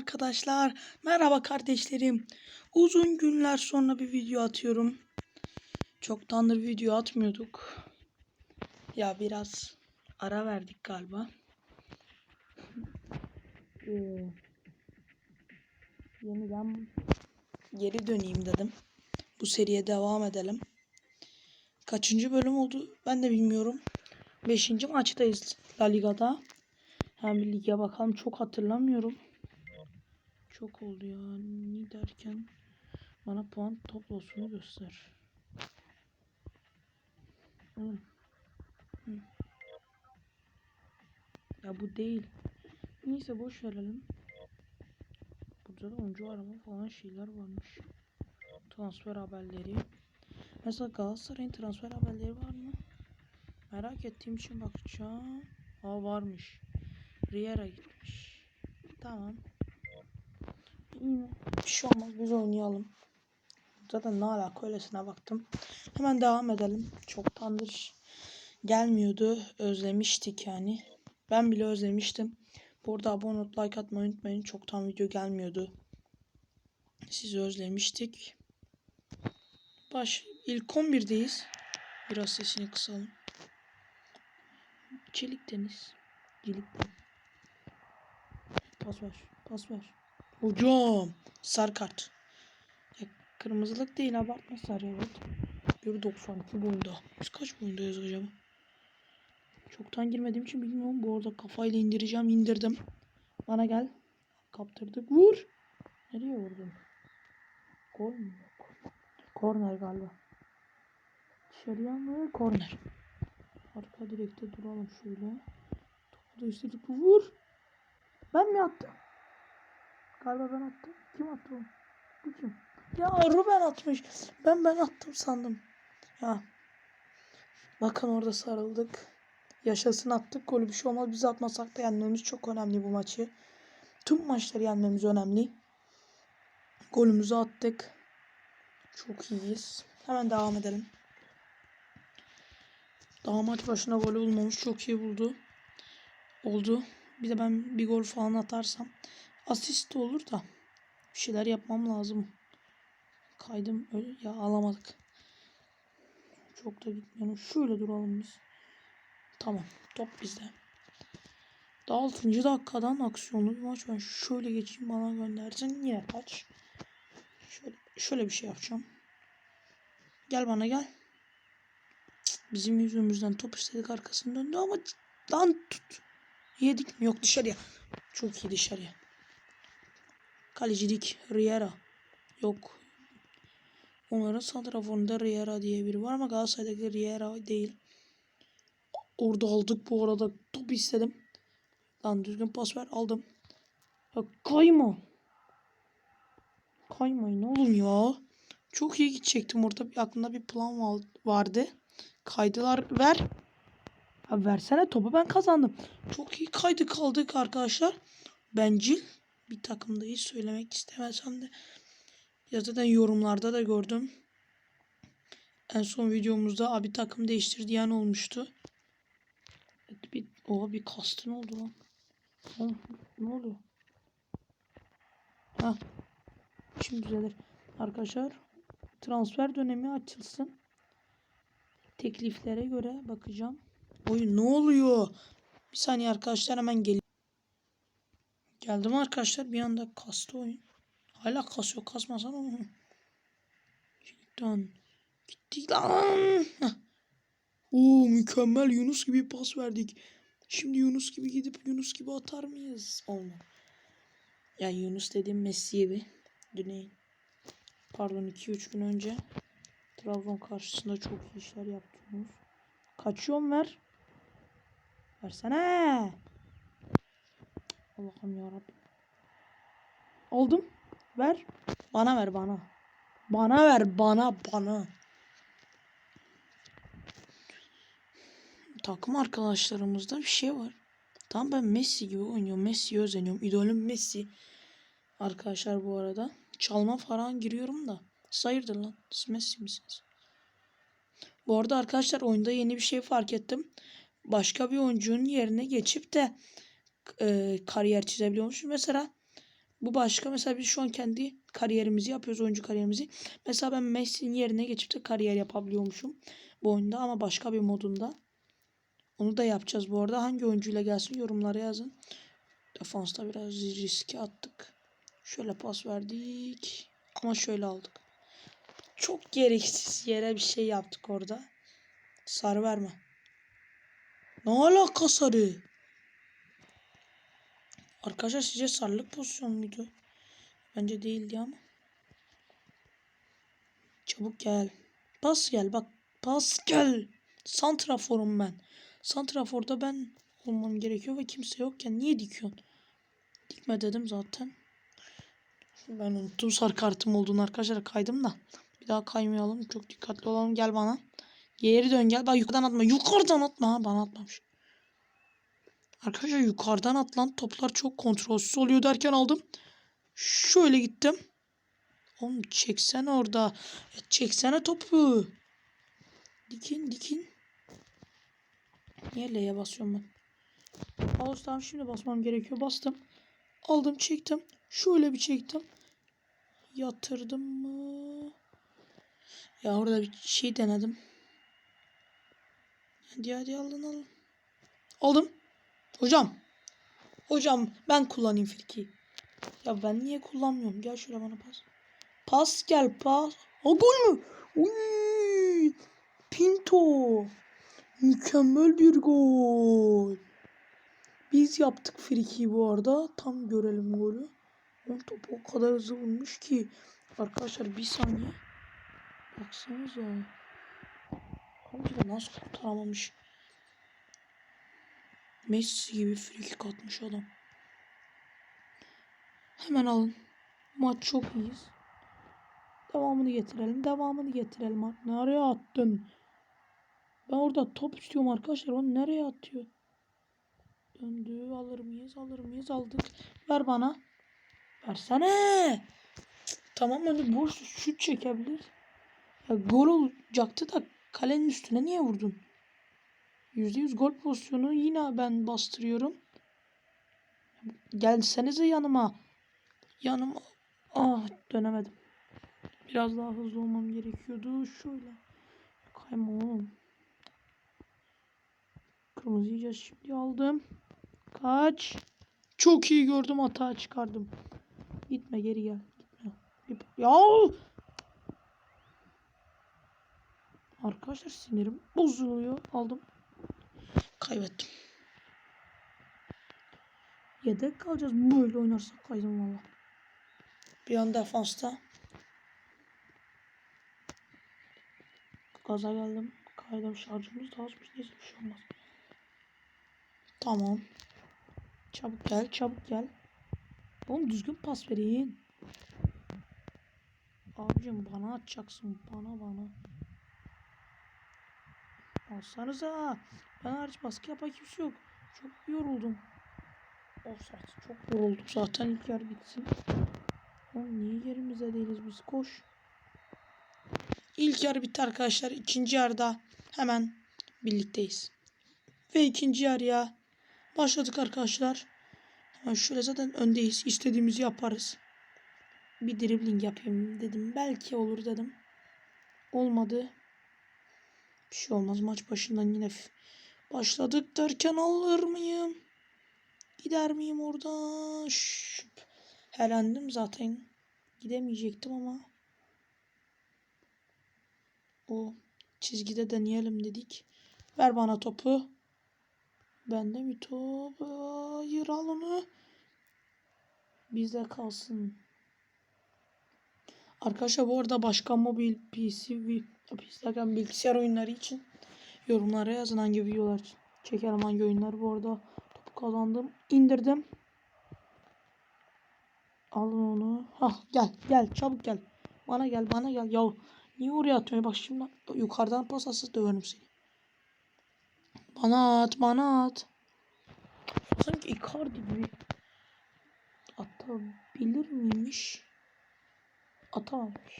arkadaşlar. Merhaba kardeşlerim. Uzun günler sonra bir video atıyorum. Çoktandır video atmıyorduk. Ya biraz ara verdik galiba. Ee, yeniden geri döneyim dedim. Bu seriye devam edelim. Kaçıncı bölüm oldu ben de bilmiyorum. Beşinci maçtayız La Liga'da. Hem lige bakalım çok hatırlamıyorum. Çok oldu ya. Ne derken bana puan tablosunu göster. Hı. Hı. Ya bu değil. Neyse boş verelim. Burada da oyuncu arama falan şeyler varmış. Transfer haberleri. Mesela Galatasaray'ın transfer haberleri var mı? Merak ettiğim için bakacağım. Aa varmış. Riera gitmiş. Tamam. Bir şey olmaz biz oynayalım. Zaten ne alaka öylesine baktım. Hemen devam edelim. Çoktandır gelmiyordu. Özlemiştik yani. Ben bile özlemiştim. Burada abone olup like atmayı unutmayın. Çoktan video gelmiyordu. Sizi özlemiştik. Baş ilk 11'deyiz. Biraz sesini kısalım. Çelik deniz. Çelik deniz. Pas ver. Pas ver. Hocam. Sarı kart. Ya, kırmızılık değil abartma sarı evet. 1.92 boyunda. Biz kaç boyundayız acaba? Çoktan girmediğim için bilmiyorum. Bu arada kafayla indireceğim. indirdim. Bana gel. Kaptırdık. Vur. Nereye vurdun? Gol mü? Yok. Korner galiba. Dışarıya mı? Korner. Arka direkte duralım şöyle. Topu da topu vur. Ben mi attım? Galiba ben attım. Kim attı onu? Bu kim? Ya Ruben atmış. Ben ben attım sandım. Ya. Bakın orada sarıldık. Yaşasın attık. Golü bir şey olmaz. Biz atmasak da yenmemiz çok önemli bu maçı. Tüm maçları yenmemiz önemli. Golümüzü attık. Çok iyiyiz. Hemen devam edelim. Daha maç başına golü bulmamış. Çok iyi buldu. Oldu. Bir de ben bir gol falan atarsam asist olur da bir şeyler yapmam lazım. Kaydım öyle ya alamadık. Çok da gitmiyorum. Şöyle duralım biz. Tamam. Top bizde. Daha 6. dakikadan aksiyonlu bir maç. Ben şöyle geçeyim bana göndersin. Yine kaç. Şöyle, şöyle bir şey yapacağım. Gel bana gel. Bizim yüzümüzden top istedik arkasını döndü ama lan tut. Yedik mi? Yok dışarıya. Çok iyi dışarıya. Kalecilik Riera. Yok. Onların santraforunda Riera diye biri var ama Galatasaray'daki Riera değil. Orada aldık bu arada. Top istedim. Lan düzgün pas ver aldım. Ya kayma. Kaymayın oğlum ya. Çok iyi gidecektim orada. Aklımda bir plan var, vardı. Kaydılar ver. Ha versene topu ben kazandım. Çok iyi kaydı kaldık arkadaşlar. Bencil bir takımdayız söylemek istemesem de. Ya zaten yorumlarda da gördüm. En son videomuzda abi takım değiştir diyen olmuştu. Bir, oha bir kastın oldu lan. Ne oluyor? Ha. Şimdi düzelir. Arkadaşlar transfer dönemi açılsın. Tekliflere göre bakacağım. Oyun ne oluyor? Bir saniye arkadaşlar hemen gel. Geldim arkadaşlar bir anda kastı oyun. Hala kasıyor kasmasan onu. Gitti lan. Heh. Oo mükemmel Yunus gibi pas verdik. Şimdi Yunus gibi gidip Yunus gibi atar mıyız? Olmaz. Ya Yunus dediğim Messi gibi. Dün pardon 2-3 gün önce Trabzon karşısında çok iyi işler yaptınız. Kaçıyorum ver. Versene. Allah'ım yarabbim. Aldım. Ver. Bana ver bana. Bana ver bana bana. Takım arkadaşlarımızda bir şey var. Tam ben Messi gibi oynuyorum. Messi'ye özeniyorum. İdolüm Messi. Arkadaşlar bu arada. Çalma falan giriyorum da. Sayırdır lan. Siz Messi misiniz? Bu arada arkadaşlar oyunda yeni bir şey fark ettim. Başka bir oyuncunun yerine geçip de e, kariyer çizebiliyormuş. Mesela Bu başka. Mesela biz şu an kendi kariyerimizi yapıyoruz. Oyuncu kariyerimizi. Mesela ben Messi'nin yerine geçip de kariyer yapabiliyormuşum. Bu oyunda ama başka bir modunda. Onu da yapacağız bu arada. Hangi oyuncuyla gelsin yorumlara yazın. Defansta biraz riske attık. Şöyle pas verdik. Ama şöyle aldık. Çok gereksiz yere bir şey yaptık orada. Sarı verme. Ne alaka sarı? Arkadaşlar sizce sarılık pozisyon muydu? Bence değildi ama. Çabuk gel. Pas gel bak. Pas gel. Santraforum ben. Santraforda ben olmam gerekiyor ve kimse yokken niye dikiyorsun? Dikme dedim zaten. Ben unuttum sarı kartım olduğunu arkadaşlar kaydım da. Bir daha kaymayalım. Çok dikkatli olalım. Gel bana. Geri dön gel. Bak yukarıdan atma. Yukarıdan atma. Ha, bana atmamış. Arkadaşlar yukarıdan atılan toplar çok kontrolsüz oluyor derken aldım. Şöyle gittim. Oğlum çeksene orada. Ya çeksene topu. Dikin dikin. Niye L'ye basıyorum ben? Ağustos tamam şimdi basmam gerekiyor. Bastım. Aldım çektim. Şöyle bir çektim. Yatırdım mı? Ya orada bir şey denedim. Hadi hadi alın alın. Aldım. Hocam. Hocam ben kullanayım friki. Ya ben niye kullanmıyorum? Gel şuraya bana pas. Pas gel pas. O gol mü? Uy! Pinto. Mükemmel bir gol. Biz yaptık frikiyi bu arada. Tam görelim golü. O topu o kadar hızlı vurmuş ki. Arkadaşlar bir saniye. Baksanıza. Abi nasıl kurtaramamış. Messi gibi frikik atmış adam. Hemen alın. Maç çok iyiyiz. Devamını getirelim. Devamını getirelim. Nereye attın? Ben orada top istiyorum arkadaşlar. Onu nereye atıyor? Döndü. Alır mıyız? Alır mıyız? Aldık. Ver bana. Versene. Tamam hani boş şut çekebilir. Ya gol olacaktı da kalenin üstüne niye vurdun? %100 gol pozisyonu yine ben bastırıyorum. Gelsenize yanıma. Yanıma. Ah dönemedim. Biraz daha hızlı olmam gerekiyordu. Şöyle. Kayma oğlum. Kırmızı yiyeceğiz şimdi aldım. Kaç. Çok iyi gördüm hata çıkardım. Gitme geri gel. Gitme. Ya. Arkadaşlar sinirim bozuluyor. Aldım. Kaybettim. Yedek kalacağız. Böyle oynarsak kaydım valla. Bir an defansta. Gaza geldim. Kaydım şarjımız da azmış. Neyse bir şey olmaz. Tamam. Çabuk gel çabuk gel. Oğlum düzgün pas verin. Abicim bana atacaksın. Bana bana. Alsanıza. Ben hariç baskı yapan kimse yok. Çok yoruldum. Offside. Çok yorulduk zaten ilk yer bitsin. Oğlum niye yerimizde değiliz biz? Koş. İlk yarı bitti arkadaşlar. İkinci yarıda hemen birlikteyiz. Ve ikinci yarıya başladık arkadaşlar. Hemen şöyle zaten öndeyiz. İstediğimizi yaparız. Bir dribbling yapayım dedim. Belki olur dedim. Olmadı. Bir şey olmaz. Maç başından yine başladık derken alır mıyım? Gider miyim oradan? Şüp. Helendim zaten. Gidemeyecektim ama. O çizgide deneyelim dedik. Ver bana topu. Bende mi top? Hayır al onu. Bizde kalsın. Arkadaşlar bu arada başka mobil PC Instagram bilgisayar oyunları için yorumlara yazın hangi videolar çekerim hangi oyunlar. Bu arada topu kazandım. indirdim. Alın onu. Hah gel gel çabuk gel. Bana gel bana gel. Ya niye oraya atıyorsun? Bak şimdi yukarıdan pas döverim seni. Bana at bana at. Sanki Icardi gibi. Atabilir miymiş? Atamamış.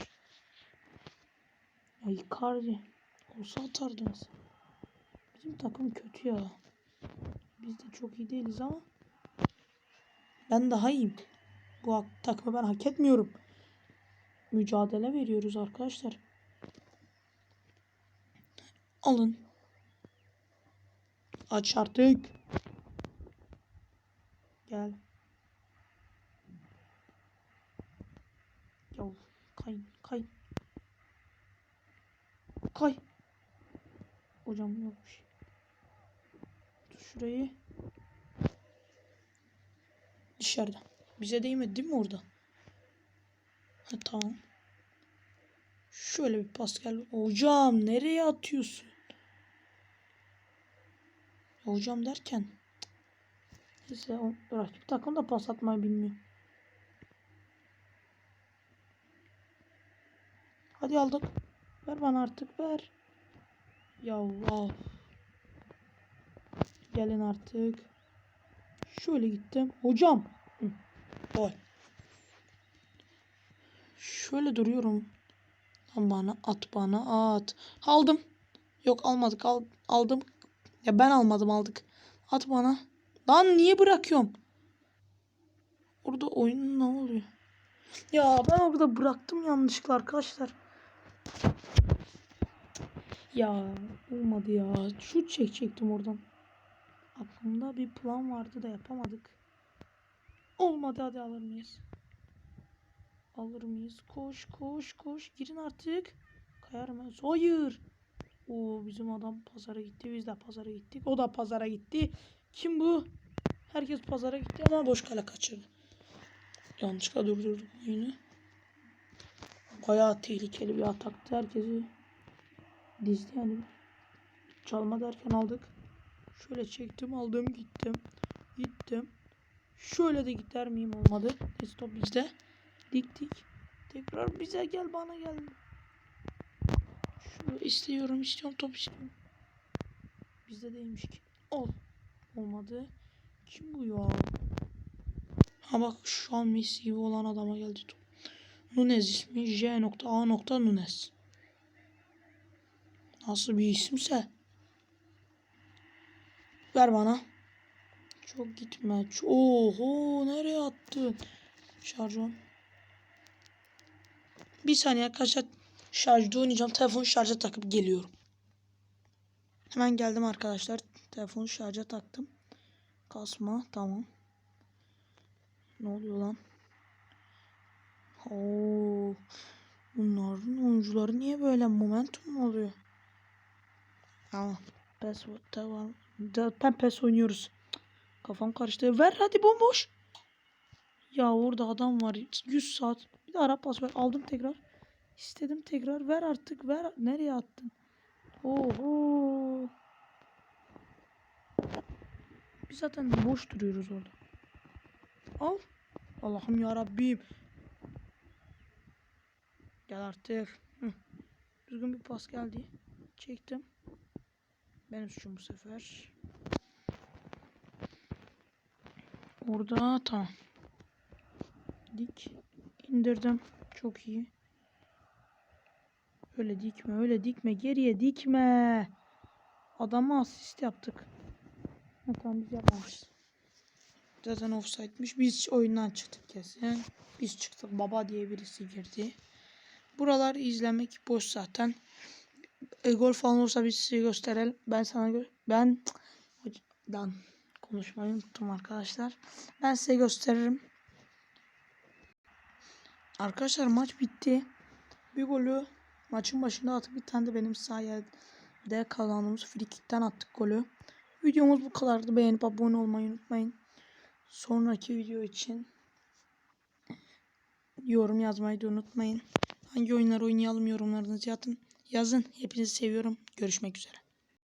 Ya Icardi olsa atardınız. Bizim takım kötü ya. Biz de çok iyi değiliz ama ben daha iyiyim. Bu takımı ben hak etmiyorum. Mücadele veriyoruz arkadaşlar. Alın. Aç artık. Gel. Yav kay kay. Kay. Hocam yokmuş. Şurayı. Dışarıda. Bize değmedi değil mi orada? Ha, tamam. Şöyle bir pas gel. Hocam nereye atıyorsun? Hocam derken. Neyse rakip takım da pas atmayı bilmiyor. Hadi aldık. Ver bana artık ver. Ya. Gelin artık. Şöyle gittim. Hocam. Gol. Şöyle duruyorum. Lan bana at bana at. Aldım. Yok almadık al, aldım. Ya ben almadım aldık. At bana. Lan niye bırakıyorum? Orada oyun ne oluyor? Ya ben orada bıraktım yanlışlıkla arkadaşlar. Ya olmadı ya. Şut çekecektim oradan. Aklımda bir plan vardı da yapamadık. Olmadı hadi alır mıyız? Alır mıyız? Koş koş koş. Girin artık. Kayar mı? Hayır. Oo bizim adam pazara gitti. Biz de pazara gittik. O da pazara gitti. Kim bu? Herkes pazara gitti ama boş kale kaçırdı. Yanlışlıkla durdurdum oyunu. Bayağı tehlikeli bir ataktı. Herkesi dizdi yani. Çalma derken aldık. Şöyle çektim aldım gittim. Gittim. Şöyle de gider miyim olmadı. Neyse top bizde. Diktik. Tekrar bize gel bana gel. Şu istiyorum istiyorum top istiyorum. Bizde değilmiş ki. Ol. Olmadı. Kim bu ya? Ha bak şu an Messi gibi olan adama geldi top. Nunez ismi J nokta A nokta Nunez. Nasıl bir isimse. Ver bana. Çok gitme. Oho nereye attın? Şarjım. Bir saniye arkadaşlar. Şarjda oynayacağım. Telefonu şarja takıp geliyorum. Hemen geldim arkadaşlar. Telefonu şarja taktım. Kasma. Tamam. Ne oluyor lan? Oo. Bunların oyuncuları niye böyle momentum oluyor? Tamam. PES tamam. Zaten PES oynuyoruz. Kafam karıştı. Ver hadi bomboş. Ya orada adam var. 100 saat. Bir de ara pas ver. Aldım tekrar. İstedim tekrar. Ver artık. Ver. Nereye attın? Oho. Biz zaten boş duruyoruz orada. Al. Allah'ım ya Rabbim. Gel artık. Hı. Düzgün bir pas geldi. Çektim. Benim suçum bu sefer. Orada tamam. Dik. indirdim. Çok iyi. Öyle dikme, öyle dikme. Geriye dikme. Adama asist yaptık. Ha, tamam biz yapmamışız. Zaten offside'miş. Biz oyundan çıktık kesin. Biz çıktık. Baba diye birisi girdi. Buralar izlemek boş zaten. E, gol falan olursa biz size gösterelim. Ben sana gö ben dan konuşmayı unuttum arkadaşlar. Ben size gösteririm. Arkadaşlar maç bitti. Bir golü maçın başında attık. Bir tane de benim sayede kazandığımız frikikten attık golü. Videomuz bu kadardı. Beğenip abone olmayı unutmayın. Sonraki video için yorum yazmayı da unutmayın. Hangi oyunlar oynayalım yorumlarınızı yazın. Yazın. Hepinizi seviyorum. Görüşmek üzere.